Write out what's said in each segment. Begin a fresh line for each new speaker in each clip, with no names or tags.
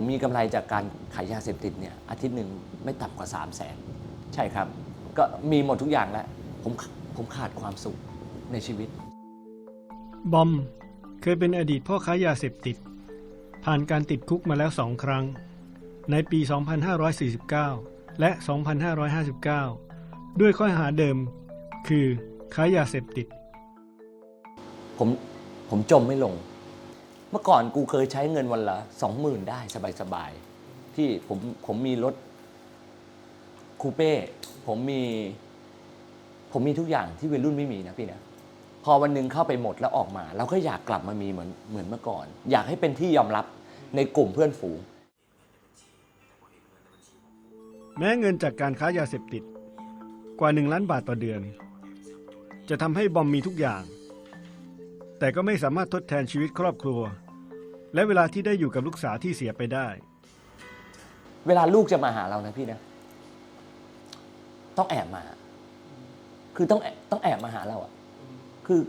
ผมมีกำไรจากการขายยาเสพติดเนี่ยอาทิตย์หนึ่งไม่ต่ำกว่า 3 0 0แสนใช่ครับ ก็มีหมดทุกอย่างแล้ว ผมผมขาดความสุขในชีวิต
บอมเคยเป็นอดีตพ่อค้ายาเสพติด ผ่านการติดคุกมาแล้วสองครั้ง ในปี 2549 และ 2559 ด้วยข้อหาเดิม คือค้ายาเสพติด
ผมผมจมไม่ลง เมื่อก่อนกูเคยใช้เงินวันละสองหมื่นได้สบายๆ ที่ผมผมมีรถคูเป้ผมมี ผมมีทุกอย่างที่วัยรุ่นไม่มีนะพี่นะพอวันหนึ่งเข้าไปหมดแล้วออกมา เราก็อยากกลับมามีเหมือนเหมือนเมื่อก่อน อยากให้เป็นที่ยอมรับในกลุ่มเพื่อนฝูง
แม้เงินจากการค้ายาเสพติดกว่า 1 ล้านบาทต่อเดือน จะทำให้บอมมีทุกอย่าง แต่ก็ไม่สามารถทดแทนชีวิตครอบครัว และเวลาที่ได้อยู่กับลูกสาวที่เสียไปได้
เวลาลูกจะมาหาเรานะพี่นะ ต้องแอบมา คือต้องแอบต้องแอบมาหาเราอะคือ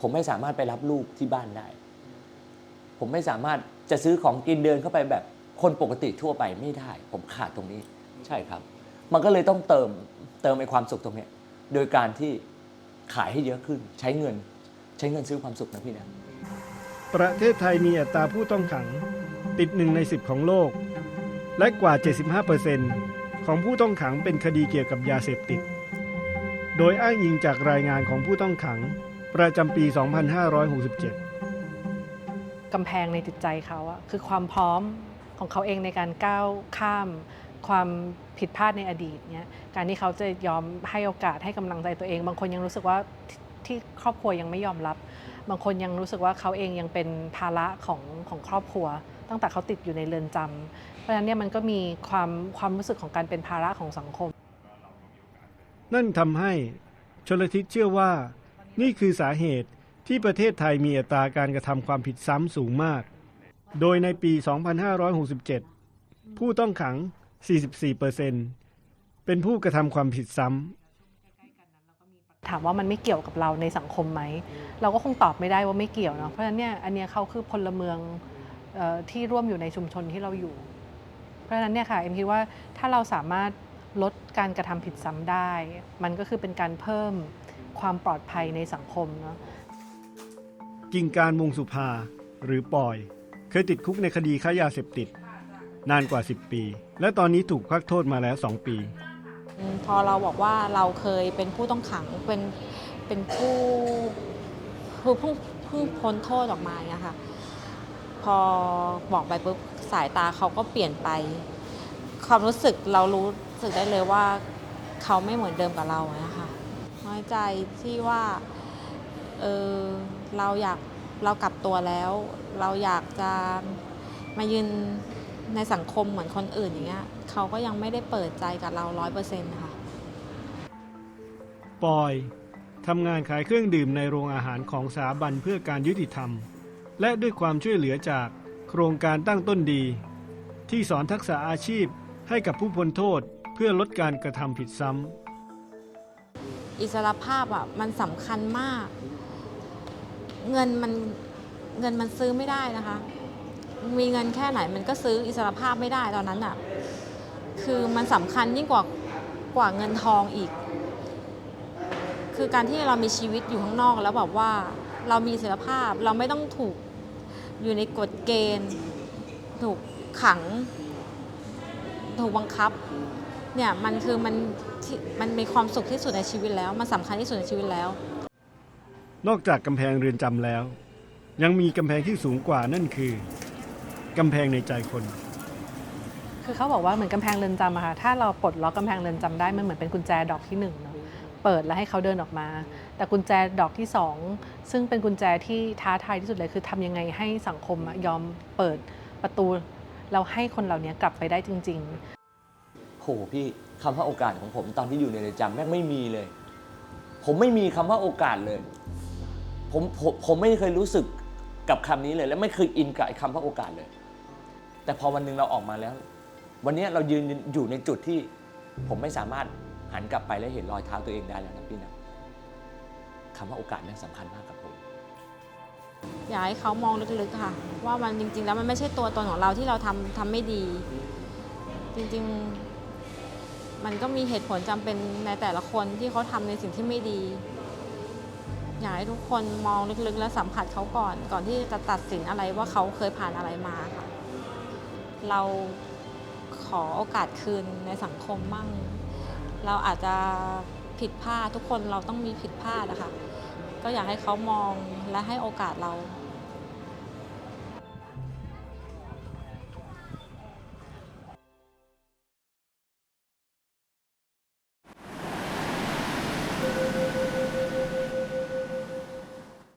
ผมไม่สามารถไปรับลูกที่บ้านได้ ผมไม่สามารถจะซื้อของกินเดินเข้าไปแบบคนปกติทั่วไปไม่ได้ ผมขาดตรงนี้ ใช่ครับ มันก็เลยต้องเติมเติมไอ้ความสุขตรงเนี้ย โดยการที่ขายให้เยอะขึ้น ใช้เงิน ใช้เงินซื้อความสุขนะพี่นะ
ประเทศไทยมีอัตราผู้ต้องขัง ติดหนึ่งในสิบของโลก และกว่า 75%ของผู้ต้องขังเป็นคดีเกี่ยวกับยาเสพติด โดยอ้างอิงจากรายงานของผู้ต้องขัง ประจำปี 2567
กำแพงในจิตใจเขาอะคือความพร้อมของเขาเองในการก้าวข้ามความผิดพลาดในอดีตเนี้ยการที่เขาจะยอมให้โอกาสให้กำลังใจตัวเอง บางคนยังรู้สึกว่าที่ครอบครัวยังไม่ยอมรับ บางคนยังรู้สึกว่าเขาเองยังเป็นภาระของของครอบครัว ตั้งแต่เขาติดอยู่ในเรือนจำเพราะฉะนั้นเนี่ยมันก็มีความความรู้สึกของการเป็นภาระของสังคม
นั่นทำให้ชลทิศเชื่อว่า นี่คือสาเหตุที่ประเทศไทยมีอัตราการกระทำความผิดซ้ำสูงมาก โดยในปี 2567 ผู้ต้องขัง 44%เป็นผู้กระทำความผิดซ้ำ
ถามว่ามันไม่เกี่ยวกับเราในสังคมไหม เราก็คงตอบไม่ได้ว่าไม่เกี่ยวเนาะเพราะฉะนั้นเนี่ยอันเนี้ยเขาคือพลเมืองเออที่ร่วมอยู่ในชุมชนที่เราอยู่ เพราะฉะนั้นเนี่ยค่ะเอ็มคิดว่าถ้าเราสามารถลดการกระทำผิดซ้ำได้ มันก็คือเป็นการเพิ่มความปลอดภัยในสังคมเนาะ
กิ่งการวงสุภาหรือปอย เคยติดคุกในคดีค้ายาเสพติด นานกว่า 10 ปี และตอนนี้ถูกพักโทษมาแล้ว 2 ปี
อืม พอเราบอกว่าเราเคยเป็นผู้ต้องขังเป็นเป็นผู้ผู้เพิ่งเพิ่งพ้นโทษออกมาเงี้ยค่ะ พอบอกไปปุ๊บสายตาเขาก็เปลี่ยนไป ความรู้สึกเรารู้สึกได้เลยว่าเขาไม่เหมือนเดิมกับเราอะค่ะน้อยใจที่ว่าเออเราอยากเรากลับตัวแล้ว เราอยากจะมายืนในสังคมเหมือนคนอื่นอย่างเงี้ย เขาก็ยังไม่ได้เปิดใจกับเราร้อยเปอร์เซ็นต์ค่ะ
ปอยทำงานขายเครื่องดื่มในโรงอาหารของสถาบันเพื่อการยุติธรรม และด้วยความช่วยเหลือจากโครงการตั้งต้นดี ที่สอนทักษะอาชีพให้กับผู้พ้นโทษเพื่อลดการกระทำผิดซ้ำ
อิสรภาพอะมันสำคัญมาก เงินมันเงินมันซื้อไม่ได้นะคะ มีเงินแค่ไหนมันก็ซื้ออิสรภาพไม่ได้ตอนนั้นอะ คือมันสำคัญยิ่งกว่ากว่าเงินทองอีก คือการที่เรามีชีวิตอยู่ข้างนอกแล้วแบบว่าเรามีอิสรีภาพเราไม่ต้องถูกอยู่ในกฎเกณฑ์ ถูกขัง ถูกบังคับเนี่ยมันคือมันมันมีความสุขที่สุดในชีวิตแล้ว มันสำคัญที่สุดในชีวิตแล้ว
นอกจากกำแพงเรือนจำแล้ว ยังมีกำแพงที่สูงกว่านั่นคือ กำแพงในใจคน
คือเขาบอกว่าเหมือนกำแพงเรือนจำอะค่ะถ้าเราปลดล็อกกำแพงเรือนจำได้มันเหมือนเป็นกุญแจดอกที่หนึ่งเนาะเปิดแล้วให้เขาเดินออกมา แต่กุญแจดอกที่สองซึ่งเป็นกุญแจที่ท้าทายที่สุดเลยคือทำยังไงให้สังคมอะยอมเปิดประตูแล้วให้คนเหล่านี้กลับไปได้จริง ๆ
โหพี่คำว่าโอกาสของผมตอนที่อยู่ในเรือนจำแม่งไม่มีเลย ผมไม่มีคำว่าโอกาสเลย ผมผมผมไม่เคยรู้สึกกับคำนี้เลย และไม่เคยอินกับไอ้คำว่าโอกาสเลย แต่พอวันหนึ่งเราออกมาแล้ว วันนี้เรายืนอยู่ในจุดที่ผมไม่สามารถหันกลับไปแล้วเห็นรอยเท้าตัวเองได้แล้วนะพี่นะคำว่าโอกาสนี่ยสำคัญมากกับผม
อยากให้เขามองลึกๆค่ะ ว่ามันจริง ๆ แล้วมันไม่ใช่ตัวตนของเราที่เราทำทำไม่ดี จริงๆ มันก็มีเหตุผลจำเป็นในแต่ละคนที่เขาทำในสิ่งที่ไม่ดี อยากให้ทุกคนมองลึกๆ และสัมผัสเขาก่อน ก่อนที่จะตัดสินอะไรว่าเขาเคยผ่านอะไรมาค่ะ เรา ขอโอกาสคืนในสังคมมั่ง เราอาจจะผิดพลาดทุกคนเราต้องมีผิดพลาดนะคะก็อยากให้เขามองและให้โอกาสเรา